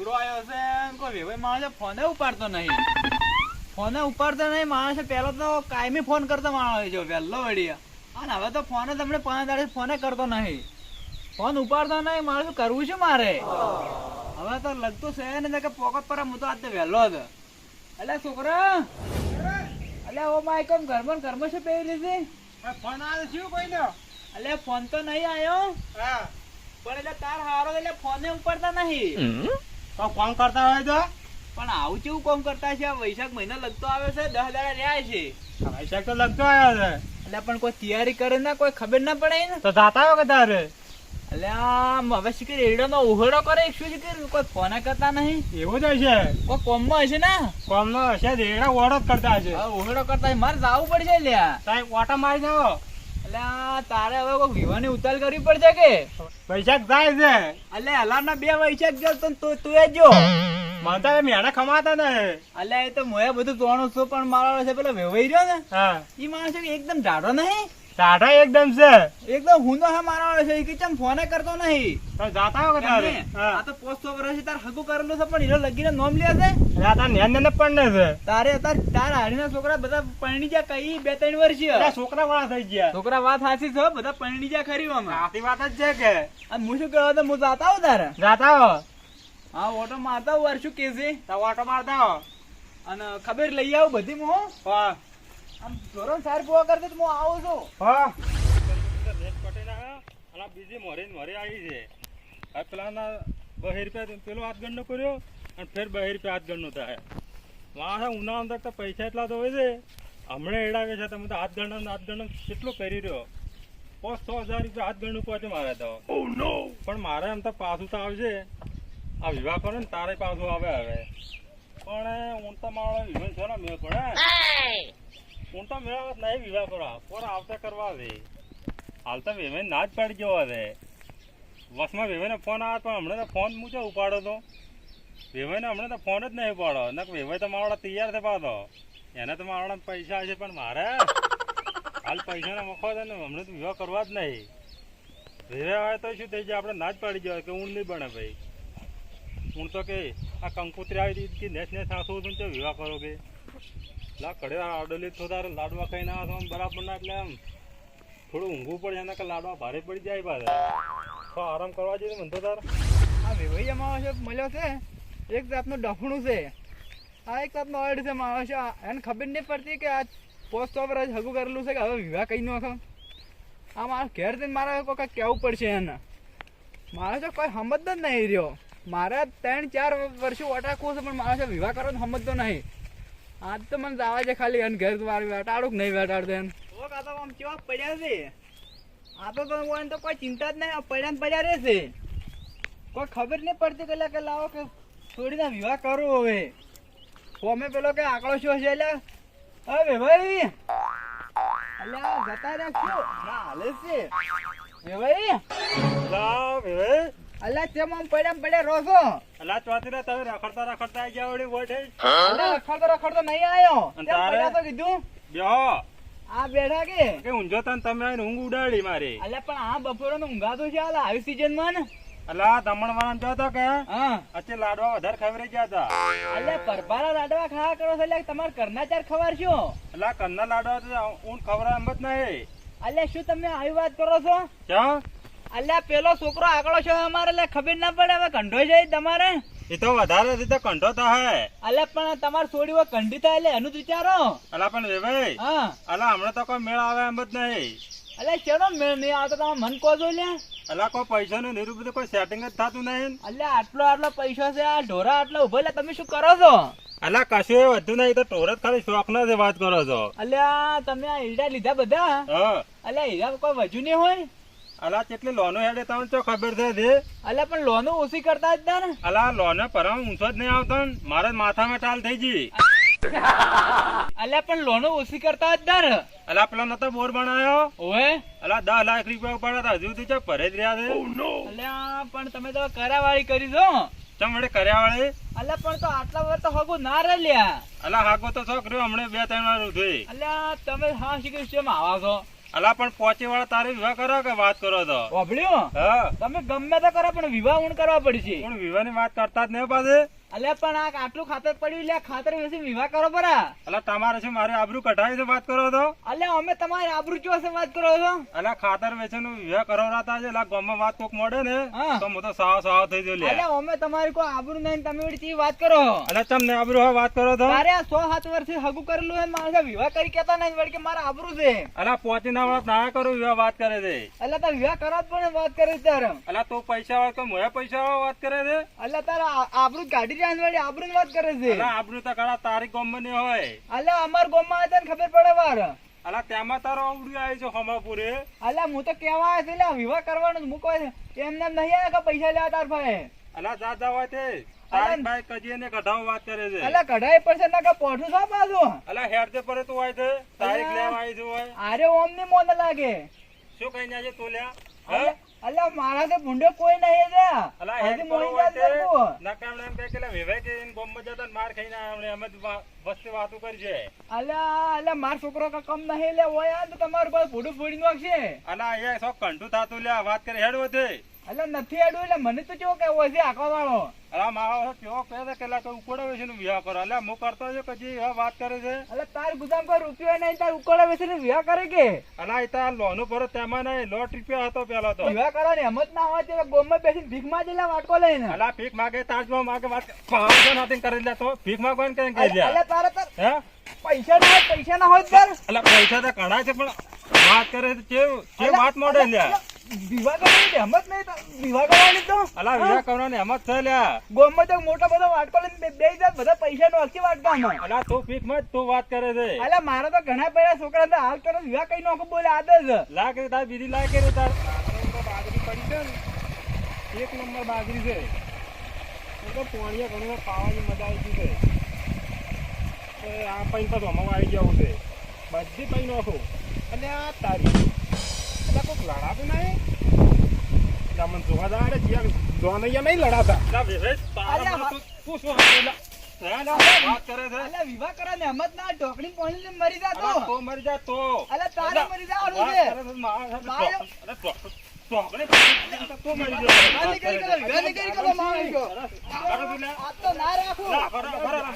છોકરો આવ્યો છે કોઈ વેવાય માણસે ફોને ઉપાડતો નહીં. ફોને ઉપાડતો નહીં માણસે પહેલો તો કાયમી ફોન કરતો માણસ જો વહેલો વળી અને હવે તો ફોને તમને પાંચ દાડે ફોને કરતો નહીં. ફોન ઉપાડતો નહીં માણસ કરવું છે મારે? હવે તો લગતું છે ને કે પોકટ પર હું તો આજે વહેલો હતો અલ્યા છોકરા એટલે ઓ માય કોમ ઘરમાં ઘરમાં છે પહેરી લીધી? ફોન આવે શું કોઈ નો અલ્યા ફોન તો નહીં આવ્યો હા. પણ એટલે તાર હારો એટલે ફોને ઉપાડતા નહીં. તો કોમ કરતા હોય તો? પણ આવું કેવું કોમ કરતા છે? આ વૈશાખ મહિનો લગતો આવે છે દસ દાડા રહ્યા છે. વૈશાખ તો લગતો આવ્યો છે. એટલે પણ કોઈ તૈયારી કરે ના કોઈ ખબર ના પડે ને? તો જાતા હોય કે તારે એટલે આમ હવે શીખર રેડો નો ઉહડો કરે શું શીખર કોઈ ફોન કરતા નહીં? એવું જ હશે. કોઈ કોમમાં હશે ને? કોમનો હશે રેડા ઓળો કરતા હશે. ઉઘડો કરતા. મારે જવું પડશે લ્યા. સાહેબ ઓટો મારી જાઓ એટલે તારે હવે કોઈ વિવાની ઉતાર કરવી પડશે કે? વૈશાખ થાય છે. એટલે હલારના બે વૈશાખ ગયો તો તું તું એ જો. મને તો મેણા ખમાતા ને. એટલે એ તો મોયા બધું તોણું છું પણ મારો છે પેલો વેવાઈ રહ્યો ને. હા. એ માણસ એકદમ ઢાઢો નહીં. ટાટા એકદમ છે. એકદમ હું હા મારા છે કે ચમ ફોને કરતો નહીં? તો જાતા હોય તારે? આ તો પોસ્ટ ઓફર છે તાર હગું કરેલો છે પણ એનો લગીને નોમ લે છે? આ તાર નેન નેન પણ છે. તારે તાર તાર હાડીના છોકરા બધા પરણી જા કઈ બે ત્રણ વર્ષ. છે છોકરા વાળા થઈ ગયા. છોકરા વાત સાચી છે બધા પરણી જા ખરી આમાં સાચી વાત જ છે કે. આ હું શું કહેવા તો હું જાતા હો તારે? જાતા હો. હા ઓટો મારતા હું શું કે છે. તો ઓટો મારતા હો. અને ખબર લઈ આવું બધી હું? હો. આમ ધોરણ સાહેબ બોવા કરતો તો હું આવું છું. હા. બીજી મોરે ને મોરે આવી છે આ પેલાના બહેર રૂપિયા પેલો હાથ ગણનો કર્યો અને ફેર બહેર રૂપિયા હાથ ગણનો થાય વાહ ઉનાળા અંદર તો પૈસા એટલા તો હોય છે હમણાં એડાવે છે તમે તો હાથ ગણન હાથ ગણન કેટલો કરી રહ્યો પાંચ સો હજાર રૂપિયા હાથ ગણનું પહોંચે મારે તો પણ મારે એમ તો પાછું તો આવશે. આ વિવાહ કરો ને તારે પાછું આવે હવે. પણ હું તો મારો વિવાહ છે ને મેં પડે હું તો મેળવત નહીં વિવાહ કરવા. કોણ આવતા કરવા દે. હાલ તો વેવે ના જ પડી ગયો હવે વસમાં વેવેને ફોન આવે પણ હમણાં તો ફોન મૂચો ઉપાડો તો? વેવાઈને હમણાં તો ફોન જ નહીં ઉપાડો. નક વેવાઈ તો મારા તૈયાર છે પાછો. એને તો મારા પૈસા છે પણ મારે? હાલ પૈસાના છે ને હમણાં તો વિવાહ કરવા જ નહીં. વેવે આવે તો શું થઈ જાય? આપણે ના જ પાડી જવાય કે ઊંડ નહીં બને ભાઈ. હું તો કે આ કંકોત્રી આવી દીધી કે નેસ નેસ આંસુ તો વિવાહ કરો કે. લા, કડે આડોલી તો તારે લાડવા ખાઈ ના આવો બરાબર ના, એટલે આમ થોડું ઊંઘવું પડે, એના કે લાડવા ભારે પડી જાય પાછા. તો આરામ કરવા જઈએ મને તો તાર? આ વેવાઈ માણસ છે, મળ્યો છે. એક જાતનું ડફણું છે. આ એક જાતનો અડ છે માણસ છે. એને ખબર નહીં પડતી કે આ પોસ્ટ ઓફર જ હગું કરેલું છે કે હવે વિવાહ કઈ નાખો. આ માણસ ઘેર જઈને મારે કોઈ કહેવું પડશે એને. મારે તો કોઈ સમજ જ નહીં રહ્યો. મારે ત્રણ ચાર વર્ષો ઓટા છે, પણ મારે વિવાહ કરવાનો સમજતો નહીં. આજ તો મને આવે છે ખાલી એને ઘર વાર વેટાડું કે નહીં વેટાડતો એને. ઓ કાકા આમ કેવા પડ્યા છે? આ તો તો એને તો કોઈ ચિંતા જ નહીં પડ્યા ને પડ્યા રહેશે. કોઈ ખબર નહીં પડતી કે કે લાવો કે છોડીને વિવાહ કરો હવે. ફોમે પેલો કે આંકડો શું છે એટલે હવે ભાઈ. અલ્યા જતા રાખ્યો ના હાલે છે. એ ભાઈ. લા વેવે તેમ આમ પડ્યા ને પડ્યા રહો છો અલા ચોથી તમે રખડતા રખડતા આવી ગયા વળી વોટે અલ્યા રખડતો રખડતો નહીં આવ્યો પડ્યા તો કીધું. બેહો. આ બેઠા કે? કે ઊંઝો તન તમે આવીને ઊંઘ ઉડાડી મારી. અલ્યા પણ આ બપોરે ઊંઘાતું છે અલા આવી સીઝનમાં ને. અલા દમણ વાળા જો તો કે. હા. અચ્છે લાડવા વધારે ખવરે ગયા હતા. અલ્યા પરપારા લાડવા ખાવા કરો છો એટલે તમારે કરના ચાર ખવારશો અલા કરના લાડવા તો ઊંઘ ખવરા એમ જ નહીં. અલ્યા શું તમે આવી વાત કરો છો? ક્યાં? અલ્યા પેલો છોકરો આગળ છે અમારે એટલે ખબર ના પડે હવે કંઢો જાય તમારે? એ તો વધારે રીતે કંઢો તો હે. અલ્યા પણ તમારે છોડી હોય કંઢી થાય એટલે એનું જ વિચારો. અલા પણ વેભાઈ હા. અલા હમણાં તો કોઈ મેળ આવે એમ જ નહીં. અલ્યા ચેનો મેળ? નહીં આવતો તમે મન કહો છો લ્યા અલા કોઈ પૈસા નું નિરૂપ કોઈ સેટિંગ જ થતું નહીં. અલ્યા આટલો આટલો પૈસો છે આ ઢોરા આટલા ઊભો એટલે તમે શું કરો છો? અલ્યા કશું એ વધુ નહીં તો ટોરત ખાલી શોખ ના જ વાત કરો છો. અલ્યા તમે આ હીરા લીધા બધા? અલ્યા હીરા કોઈ વજુ નહીં હોય? અલા કેટલી લોનો હેડે તમને તો ખબર છે દે અલા પણ લોનો ઓછી કરતા જ ને અલા લોનો પરમ ઊંચો જ નહીં આવતો ને. મારે માથામાં ચાલ થઈ ગઈ. અલ્યા પણ લોનો ઓછી કરતા જ ને અલા પેલો નતો બોર બનાયો ઓએ અલા દસ લાખ રૂપિયા ઉપાડ્યા હતા. હજુ તું ભરે જ રહ્યા છે? અલ્યા પણ તમે તો કરાવાળી કરી દો ચમ વડે કર્યા વાળે અલ્યા પણ તો આટલા વર્ષ તો હગું ના રે લ્યા અલા હાગો તો છોકરો હમણાં બે ત્રણ વાર ઉઠે. અલ્યા તમે હા શીખ્યું છે આવા છો. અલા પણ પોચી વાળા તારે વિવાહ કરો કે વાત કરો તો ઓભળ્યો હા. તમે ગમે તે કરો પણ વિવાહ ઊણ કરવા પડશે. પણ વિવાહની વાત કરતા જ નહીં પાછે. અલ્યા પણ આ આટલું ખાતર પડ્યું લે ખાતર વેચી વિવાહ કરો પરા. અલે તમારે શું મારે આબરૂ કઢાવી છે વાત કરો તો. અલ્યા અમે તમારે આબરૂ જો છે વાત કરો છો? અલે ખાતર વેચવાનું વિવાહ કરાવરાતા છે લા ગામમાં વાત કોક મોડે ને તો હું તો સાવ સાવ થઈ ગયો લે અલે અમે તમારી કોઈ આબરૂ નહીં તમે વળી ચી વાત કરો? અલે તમને આબરૂ હા વાત કરો તો. આ સો સાત વર્ષથી હગુ કરેલું હે માણસે વિવાહ કરી કેતા નહીં વળી કે મારા આબરૂ છે. અલા પોચી ના વાત ના કરો વિવાહ વાત કરે છે. અલે તાર વિવાહ કરો પણ વાત કરે છે તારે. અલે તો પૈસા વાત તો મોયા પૈસા વાળા વાત કરે છે. અલે તારા આબરૂ જ જ વાત કરે છે. અલા તો કડા તારી ગામમાં નહીં હોય. અલ્યા અમાર ગામમાં હતા ને ખબર પડે વાર. અલા તેમાં તારો આવડું આવી છે હમાપુરે. અલ્યા હું તો કેવા આવ્યો એટલે વિવાહ કરવાનો જ મૂકો એમને નહીં આવ્યા કે પૈસા લેવા તાર ભાઈ અલા દાદા હોય તે. તારી ભાઈ કજીએ ને કઢાવ વાત કરે છે. અલ્યા કઢાઈ પડશે ના કે પોઠું અલા હેડ દે પરે તું હોય છે તારીખ લેવા આવી હોય. અરે ઓમની મોન લાગે. શું કઈ ના છે તું લ્યા? મારા તો ભૂંડો કોઈ નહીં અલા હેડ જાત એમ કે ગોમમાં માર ખાઈને આયા અમે જ વાતો કરી છે અલ્યા અલ્યા માર છોકરો કા કમ નહીં લે હોય આ તો તમારું પાસે ભૂંડું ફોડી નાખશે અલા સો કંઠું થાતું લે વાત કરી હેડ વધે. અલ્યા નથી અડવું એટલે મને તો કેવો કે હોય છે આખવા વાળો? અલા મારા કેવો કહે છે કે લા કોઈ છે ને વિવાહ કરો. એટલે હું કરતો છે પછી હવે વાત કરે છે? એટલે તાર ગુદામ પર રૂપિયો નહીં તાર ઉકોડા વેચીને વિવાહ કરે કે? અલા એ તાર લોનું ભરો તેમાં નહીં લોટ રૂપિયા હતો પેલો તો. વિવાહ એમ જ ના હોય ગોમ ગોમમાં બેસીને ભીખમાં વાટકો લઈને. અલા ભીખ માગે તાજમાં માગે વાત પાંચસો નથી કરી લે તો. ભીખ માગવાનું કઈ કહી દે અલ્યા તારે તાર હે? પૈસા ના પૈસા ના હોય તાર અલા પૈસા તો ઘણા છે પણ વાત કરે છે કેવું કે વાત મોડે લ્યા વિવાહ કરવાની હિંમત નહીં તો વિવાહ કરવાની તો. અલા વિવાહ કરવાની એમ છે લ્યા ગોમમાં તો મોટો બધો વાટકો લઈને બે- બે બધા પૈસા નો અલગથી વાટકામાં અલા તું ભીખમાં તું વાત કરે છે. અલ્યા મારા તો ઘણા પૈસા છોકરા હાલ કરો વિવાહ કઈ નાખો બોલે આદત જ લાગ રે તાર બીજી લાગે રે તાર. બાજરી પડી છે ને એક નંબર બાજરી છે. તો ઘણી વાર મજા આવી ગઈ છે. આ પૈન તો ધોમાં આવી જવું છે બધી પૈન નાખો અને આ તારી એટલે કોઈક લડાતું નહીં મને જોવા દાડે જ્યાં દોનૈયા નહીં લડાતા તું શું વાત કરે છે વિવાહ કરવાની હિંમત ના ઢોકળી પોણી લઈને મરી જા અલા, તો મરી જાય તો અલ્યા તારે મરી જવાનું છે કરે અરે, તો- મરી જાય કરી કરો, કરી કરો, છો. આ તો ના રાખું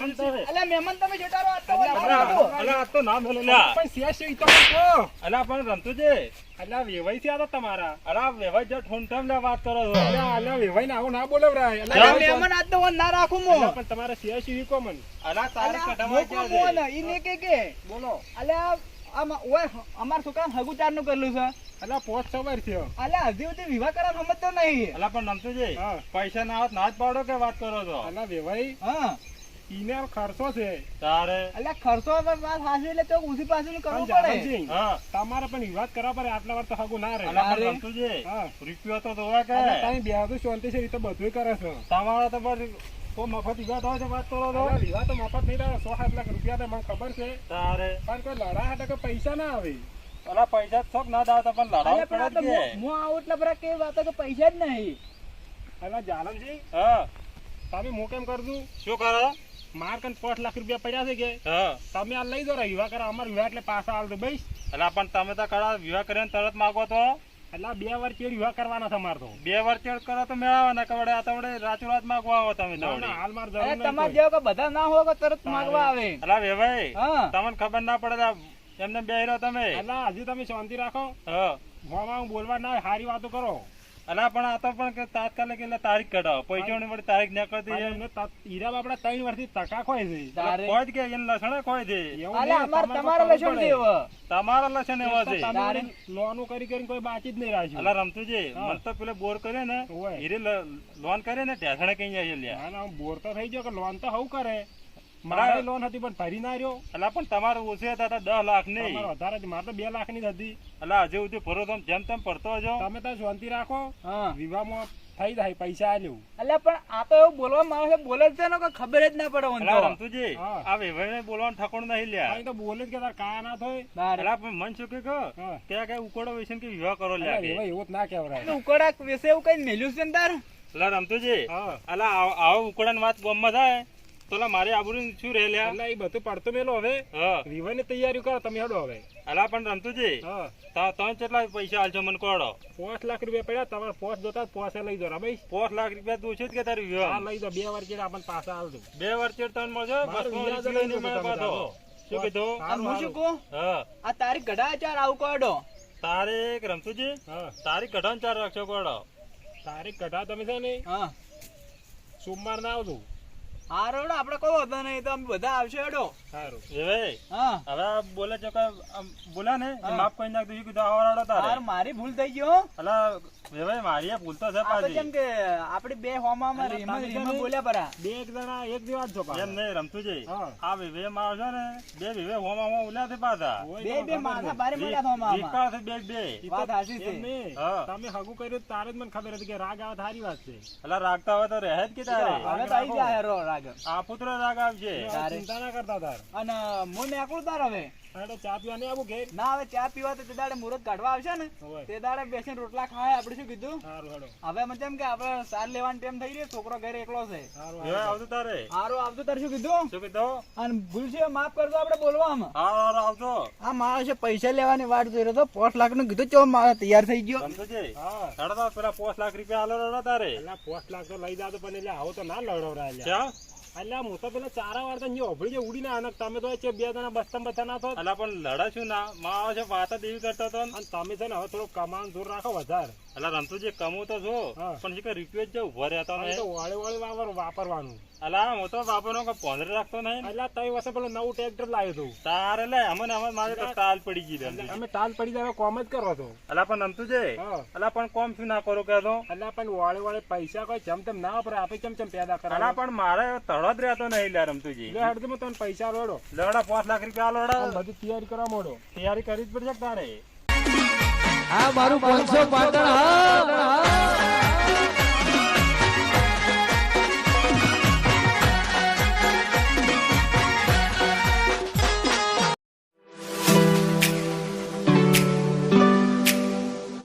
અલ્યા મહેમાન તમે જતા રહો આ તો ના અલા, રાખું. અલા, આ તો ના મેલો લ્યા. પણ શેષ ઈ તો કહો. અલા, પણ રમતુજી, અલા વેવાઈ છે આ તો તમારા. અલા, વેવાઈ જે ઠૂંઠામ લ્યા વાત કરો છો. અલા અલા વેવાઈ ને આવું ના બોલવરાય. અલ્યા મહેમાન આજ તો ના રાખું અલા, હું પણ તમારે શેષ ઈ કહો મને? અલા, તારે અલ્યા કઢાવવા છે? ઈ ને કે કે. બોલો. અલ્યા આમાં ઓય અમાર છોકરાને હગુચારનું કરેલું છે. અલા પોચ સવાર થયો. અલ્યા હજી સુધી વિવાહ કરવા સમજતો નહીં. અલા, પણ રમતુજી, હા. પૈસા ના ના જ પાડો કે વાત કરો છો. અલા વેવાઈ. હા. ઈને ખર્ચો છે. તારે? અલ્યા ખર્ચો વાત હાચી એટલે તો ઊંધી પાછું કરવું પડે. હા. તમારે પણ વિવાદ કરવા પડે આટલા વાર તો હગું ના રહે? રમતુજી, હા. રૂપિયો તો જોવે કે. તમે તારી તો શાંતિ છે તો બધું કરે છે. તમારે તો પણ તો મફત વિવાદ હોય છે વાત કરો છો વિવાદ તો મફત નહીં થાય સો સાત લાખ રૂપિયા તો મને ખબર છે. તારે? પણ કોઈ લડા હાટે કે પૈસા ના આવે. અલા પૈસા થોક ના દાવ તો પણ લડાવ પડે કે. હું- આવું એટલે બરા કે વાત કે પૈસા જ નહીં. અલા જાલમજી હા. તમે હું કેમ કરજો શું કરો? માર કન પાંચ લાખ રૂપિયા પડ્યા છે કે? હા. તમે આ લઈ દો રે વિવાહ કરો અમાર વિવાહ એટલે પાછા આલ દો બસ. અલા પણ તમે તો કડા વિવાહ કરીને તરત માગો તો. એટલે બે વાર ચેડ વિવાહ કરવાનો તમાર તો. બે વાર ચેડ કરો તો મેળાવો ને કવડે આ તો વડે રાત માગવા આવો તમે ના ના હાલ માર જરૂર તમારે જેવો કે બધા ના હોય કે તરત માગવા આવે. અલા વે ભાઈ તમને ખબર ના પડે એમને બેહરો તમે. અલા હજી તમે શાંતિ રાખો. હા. મોમાં બોલવા ના હોય, હારી વાતો કરો. અલા પણ આ તો પણ કે તાત્કાલિક એટલે તારીખ કઢાવો. પૈસા તારીખ ના છે હીરા બાપડા ત્રણ વર્ષથી ટકા ખોય છે. જ કે એને લસણ કોઈ છે. તમારે લસણ તમારા લસણ એવા છે. લોન કરી કરી કરીને કોઈ બાકી જ નહીં રાખ્યું. અલા રમતુજી. મને તો પેલો બોર કર્યો ને હીરે લોન કરે ને ઢેસણે કઈ જાય લ્યા. ના ના હું બોર તો થઈ ગયો કે લોન તો હવું કરે. મારે લોન હતી પણ ભરી ના રહ્યો. એટલે પણ તમારે ઓછી હતા તો દસ લાખની વધારે હતી મારે તો બે લાખની હતી. એટલે હજુ સુધી ભરો તમે જેમ તેમ ભરતો હજો તમે તો શાંતિ રાખો. હા. વિવાહમાં થઈ જાય પૈસા આલ્યું. એટલે પણ આ તો એવું બોલવા માણસ બોલે જ છે ને ખબર જ ના પડે. રમતુજી આ આ વેભાઈને બોલવાનું ઠકોણ નહીં લ્યા. તો બોલે જ કે તાર કાયા ના થાય. એટલે અલા પણ મન શું કે ત્યાં કઈ ઉકોડો વિશે કે વિવાહ કરો લ્યા કે? એવા એવું જ ના કહેવાય. ઉકોડા વિશે એવું કઈ મેલ્યું છે ને તાર? એટલે રમતુજી એટલે અલા આવ- ઉકોડાની વાત ગામમાં થાય? તો મારે આબરૂ શું રહે લ્યા એટલે એ બધું પડતું મેલો હવે. વિવાહની તૈયારી કરો તમે હેડો હવે. અલા પણ રમતુજી તમે કેટલા પૈસા હાલશો મને કોડો? પાંચ લાખ રૂપિયા પડ્યા તમારે પોસ જોતા પોસ લઈ દો ભાઈ પાંચ લાખ રૂપિયા તું છે જ કે તારી વિવાહ? લઈ દો બે વાર ચેડ આપણને પાછા હાલ દઉં બે વાર ચેડ તમે પાછો. શું કીધું? હું શું કહું? આ તારી કઢા ચાર આવું કોડો. તારે એક રમતુજી? હા. તારી કઢાણ ચાર રાખશો કોડો. તારીખ કઢા તમે છે ને? હા. સોમવાર ના આવજો. હારો હેડો આપણે કોઈ વાંધો નહીં તો અમે બધા આવશે હેડો. સારું હા. હવે બોલે ચોકા બોલા ને માફ કરી નાખ શું કીધું આવડાડો તારે. મારી ભૂલ થઈ ગયો અલા ભાઈ મારી ભૂલ તો છે પાછી. કેમ કે આપણે બે હોમામાં રીમાં તમે રીમાં બોલ્યા પરા. બે એક જણા એક દિવસ છો પાછા. એમ નહીં રમતું હા. આ વિવે માં આવશે ને બે વિવે હોમાં ઉલ્યા છે પાછા બે બે માથા બારે મળ્યા હોમામાં. રીકા છે બે. બે વાત હાસી છે. એમ નહીં. તમે હગુ કર્યું તારે જ મને ખબર હતી કે રાગ આવે તારી વાત છે. એટલે રાગતા હોય તો રહે જ કે તારે. હવે તો આઈ જાય રો રાગ. આ પુત્ર રાગ આવશે. ચિંતા ના કરતા તાર. અને હું નીકળું તાર હવે એટલે ચા પીવા નહીં આવું ઘેર? ના હવે ચા પીવા તો તે દાડે મુહૂર્ત કાઢવા આવશે ને. તે દાડે બેસીને રોટલા ખાય આપણે શું કીધું? હવે મને એમ કે આપણે સાર લેવાનો ટાઈમ થઈ રહ્યો છોકરો ઘરે એકલો છે. સારું તારે. હારો આવતું તારે શું કીધું? શું કીધું? અને ભૂલ છે માફ કરજો આપણે બોલવામાં. હા હા આવતો આ માણસે પૈસા લેવાની વાટ જોઈ રહ્યો તો પાંચ લાખનું કીધું ચો મારે તૈયાર થઈ ગયો. સાડા પેલા પાંચ લાખ રૂપિયા આલો રડો તારે. પોસ્ટ લાખ તો લઈ જાતો પણ એટલે આવો તો ના લડવરાય એટલે એટલે હું તો પેલા ચારા વાર તો ઓભળી જે ઉડી ના તમે તો છે બે જણા બસ્તમ બસ્તા ના થો એટલે પણ લડા છું ના? માં આવે છે વાત જ એવી કરતો હતો અને તમે છે ને હવે થોડું કમાન જોર રાખો વધારે. અલા રમતુજી કમું તો છો. પણ શું કે રૂપિયો જે ઊભો રહેતો વાળે વાળે વાપર વાપરવાનું. અલા હું તો બાપનો કે પોંદરે રાખતો નહીં. એટલે તમે વર્ષે પેલું નવું ટ્રેક્ટર લાવ્યો હતું તાર લે અમને અમે મારે તો તાલ પડી ગઈ એટલે અમે તાલ પડી જાય કોમ જ કરો છો. અલા પણ અમતું હા. અલા પણ કોમ શું ના કરો કહેતો? એટલે પણ વાળે વાળે પૈસા કોઈ ચમ ચમ ના વાપરે આપે ચમ ચમ પેદા અલા પણ મારે તળો જ રહેતો નહીં લે રમતુજી. એટલે હડતો મેં તમને પૈસા લોડો. લડા પાંચ લાખ રૂપિયા લોડા. બધી તૈયારી કરવા મોડો. તૈયારી કરવી જ પડશે કે તારે? હા મારું પાંચસો પાટણ હા.